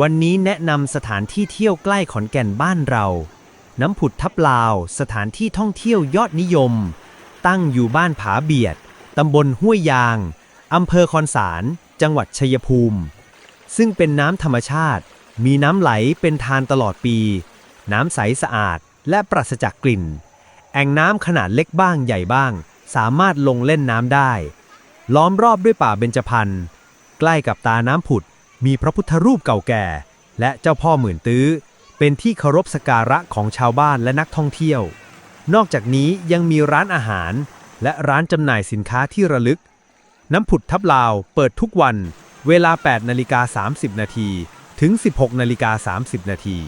วันนี้แนะนำสถานที่เที่ยวใกล้ขอนแก่นบ้านเรา น้ำผุดทับลาว สถานที่ท่องเที่ยวยอดนิยม ตั้งอยู่บ้านผาเบียด ตำบลห้วยยาง อำเภอคอนสาร จังหวัดชัยภูมิ ซึ่งเป็นน้ำธรรมชาติ มีน้ำไหลเป็นทานตลอดปี น้ำใสสะอาดและปราศจากกลิ่น แอ่งน้ำขนาดเล็กบ้างใหญ่บ้าง สามารถลงเล่นน้ำได้ ล้อมรอบด้วยป่าเบญจพรรณใกล้กับตาน้ำผุด มีพระพุทธรูปเก่าแก่ และเจ้าพ่อหมื่นตื้อ เป็นที่เคารพสกการะของชาวบ้านและนักท่องเที่ยว นอกจากนี้ยังมีร้านอาหาร และร้านจำหน่ายสินค้าที่ระลึก น้ำผุดทับลาวเปิดทุกวัน เวลา 8 นาฬิกา 30 นาที ถึง 16 นาฬิกา 30 นาที